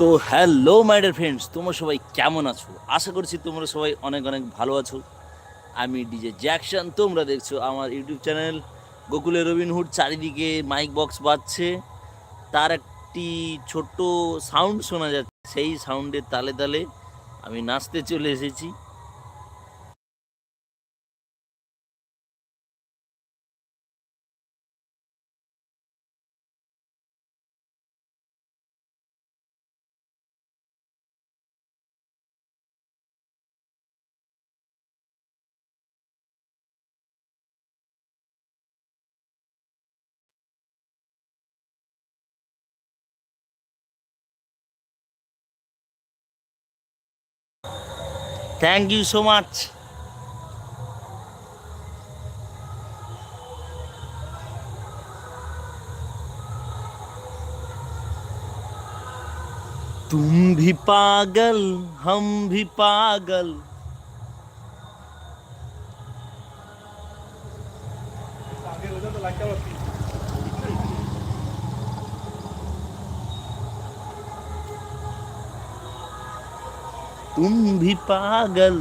তো hello my dear friends তোমরা সবাই কেমন আছো? আশা করছি তোমরা সবাই অনেক অনেক ভালো আছো। আমি ডিজে জ্যাকশন তোমরা দেখছ আমার ইউটিউব চ্যানেল গোকুলের রবিনহুড চারিদিকে মাইক বক্স বাজছে। তার একটি ছোট্ট সাউন্ড শোনা যাচ্ছে, সেই সাউন্ডের তালে তালে আমি নাচতে চলে এসেছি। থ্যাংক ইউ সো মাচ तुम भी पागल हम भी पागल तुम भी पागल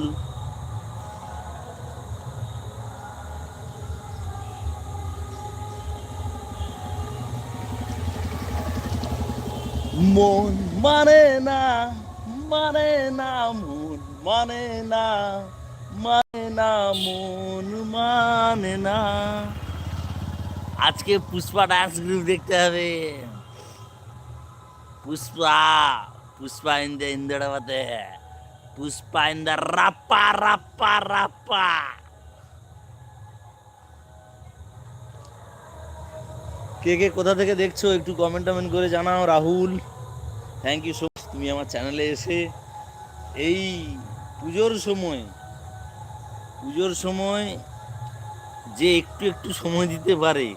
মন মানে না মানে না মন মানে না মানে না মন মানে না আজকে পুষ্পা ডান্স গ্রুপ দেখতে হবে Pushpa Pushpa in the ইন্দ্রাবাদে Pushpa in the রাপ্পা রাপ্পা রাপ্পা কে কে কোথা থেকে দেখছ একটু কমেন্ট টমেন্ট করে জানাও, Rahul. Thank you so much তুমি আমার চ্যানেলে এসে এই পুজোর সময় পুজোর সময় যে একটু একটু সময় দিতে পারে,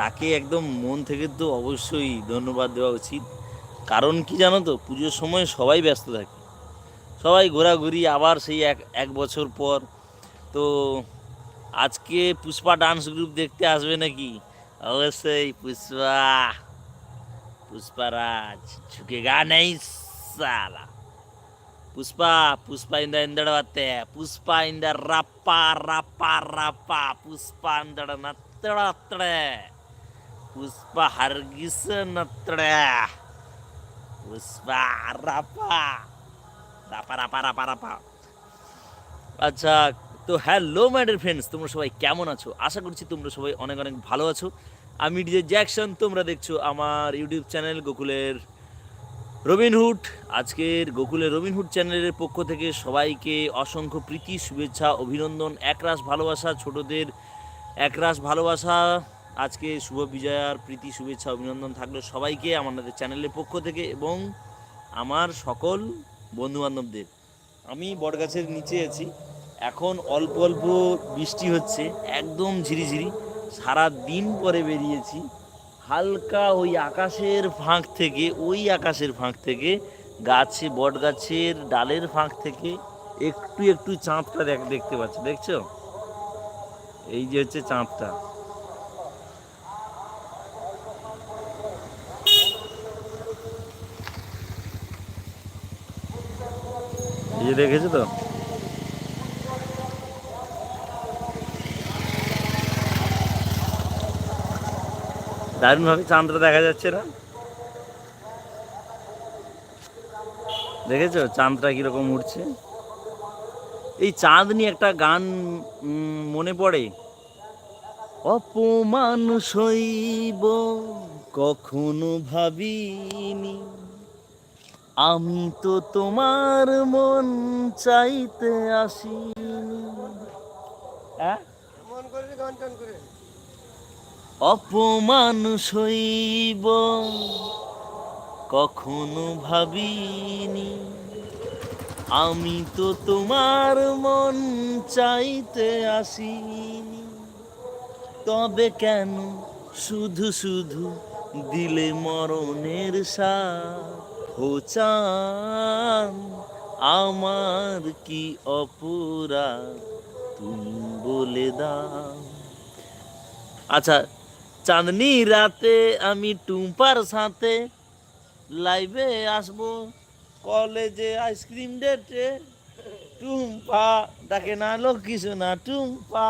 তাকে একদম মন থেকে তো অবশ্যই ধন্যবাদ দেওয়া উচিত। কারণ কি জানো তো, পুজোর সময় সবাই ব্যস্ত থাকে। সবাই ঘোরাঘুরি আবার সেই এক এক বছর পর। তো আজকে পুষ্পা ডান্স গ্রুপ দেখতে আসবে নাকি? অবশ্যই पुष्पा পুষ্পারাজ झुकेगा नहीं साला पुष्पा पुष्पा इंदर इंदड़वाते हैं पुष्पा इंदर रापा रापा रापा पुष्पा इंदड़ नतड़े पुष्पा हरगिस नतड़े पुष्पा रापा রাপা রাপা রাপা রাপা আচ্ছা তো হ্যালো, মাইডের ফ্রেন্ডস, তোমরা সবাই কেমন আছো? আশা করছি তোমরা সবাই অনেক অনেক ভালো আছো। আমি ডিজে জ্যাকসন, তোমরা দেখছ আমার ইউটিউব চ্যানেল গোকুলের রবিনহুড আজকের গোকুলের রবিনহুড চ্যানেলের পক্ষ থেকে সবাইকে অসংখ্য প্রীতি, শুভেচ্ছা, অভিনন্দন, একরাশ ভালোবাসা, ছোটদের একরাশ ভালোবাসা। আজকে শুভ বিজয়ার প্রীতি, শুভেচ্ছা, অভিনন্দন থাকল সবাইকে আমাদের চ্যানেলের পক্ষ থেকে এবং আমার সকল বন্ধু বান্ধবদের আমি বটগাছের নিচে আছি। এখন অল্প অল্প বৃষ্টি হচ্ছে, একদম ঝিরিঝিরি। সারা দিন পরে বেরিয়েছি। হালকা ওই আকাশের ফাঁক থেকে, ওই আকাশের ফাঁক থেকে, গাছে বট গাছের ডালের ফাঁক থেকে একটু একটু চাঁদটা দেখ, দেখতে পাচ্ছি। দেখছ? এই যে হচ্ছে চাঁদটা। যে দেখেছ তো? দারুণভাবে চাঁদটা দেখা যাচ্ছে না? দেখেছ চাঁদটা কীরকম উঠছে এই চাঁদ নিয়ে একটা গান মনে পড়ে। অপমান সইব, কখনো ভাবিনি। আমি তো তোমার মন চাইতে আসিনি করে। অপমান সইব কখনো ভাবিনি। আমি তো তোমার মন চাইতে আসিনি। তবে কেন শুধু শুধু দিলে মরণের সাথ ও চান, আমার কি অপরাধ? তুমি বলে দাও। আচ্ছা চাঁদনি রাতে আমি টুম্পার সাথে লাইভে আসব। কলেজে আইসক্রিম ডেটে টুম্পা ডাকে না লক্ষ্মী সোনা টুম্পা।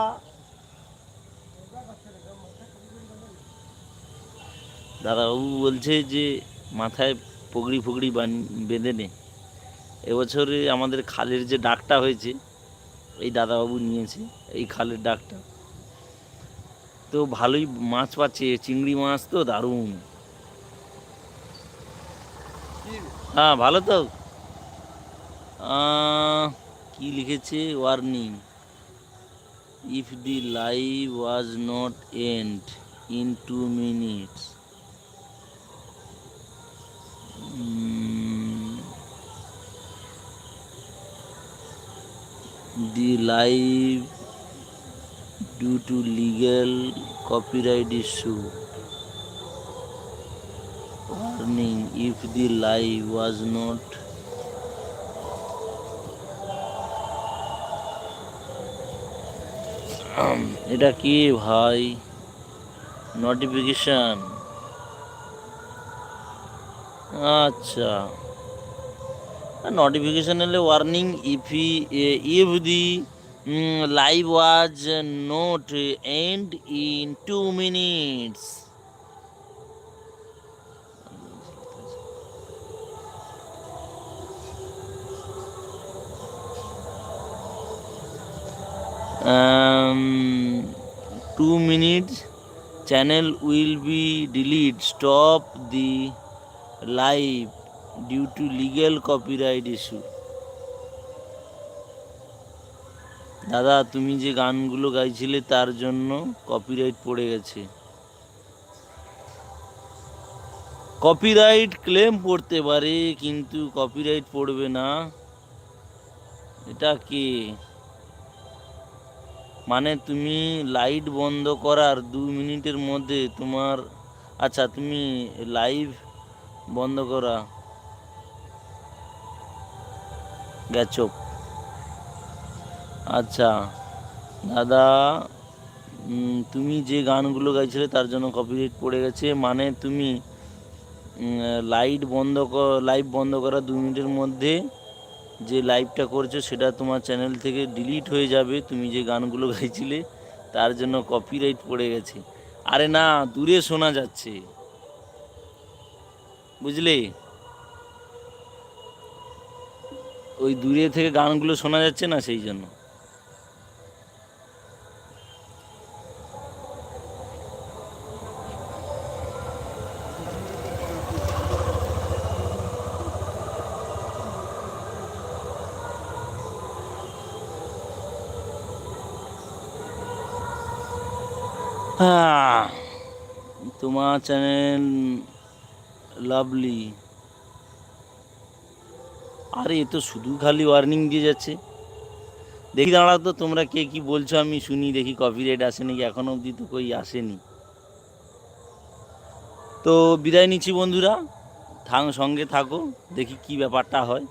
দাদাবাবু বলছে যে, মাথায় পগড়ি ফগড়ি বেঁধে নে। এবছরে আমাদের খালের যে ডাকটা হয়েছে, এই দাদাবাবু নিয়েছে এই খালের ডাকটা। তো ভালোই মাছ পাচ্ছে, চিংড়ি মাছ তো দারুণ। হ্যাঁ ভালো তো। কি লিখেছে? Warning if the live was not end in two minutes the live due to legal copyright issue warning if the live was not এটা কি ভাই? নোটিফিকেশান আচ্ছা। Notification warning if if the mm, live was not end in two minutes um, two minutes channel will be delete stop the live due to legal copyright issue. দাদা, তুমি যে গানগুলো গাইছিলে তার জন্য কপিরাইট পড়ে গেছে। কপিরাইট ক্লেম পড়তে পারে, কিন্তু কপিরাইট পড়বে না। এটা কি? মানে তুমি লাইট বন্ধ করার দু মিনিটের মধ্যে তোমার আচ্ছা তুমি লাইভ বন্ধ করা। গেছো। আচ্ছা দাদা তুমি যে গানগুলো গাইছিলে তার জন্য কপিরাইট পড়ে গেছে। মানে তুমি লাইট বন্ধ লাইভ বন্ধ করা দু মিনিটের মধ্যে যে লাইভটা করছ সেটা তোমার চ্যানেল থেকে ডিলিট হয়ে যাবে। তুমি যে গানগুলো গাইছিলে তার জন্য কপিরাইট পড়ে গেছে। আরে না, দূরে শোনা যাচ্ছে। বুঝলে? ওই দূরে থেকে গানগুলো শোনা যাচ্ছে না সেই জন্য। হ্যাঁ তোমার চ্যানেল লাভলি আরে, এ তো শুধু খালি ওয়ার্নিং দিয়ে যাচ্ছে। দেখি দাঁড়া তো, তোমরা কে কি বলছো আমি শুনি, দেখি কপিরাইট আসে নাকি? এখনও অবধি তো কই আসেনি। তো বিদায় নিচ্ছি বন্ধুরা। থাং, সঙ্গে থাকো, দেখি কি ব্যাপারটা হয়।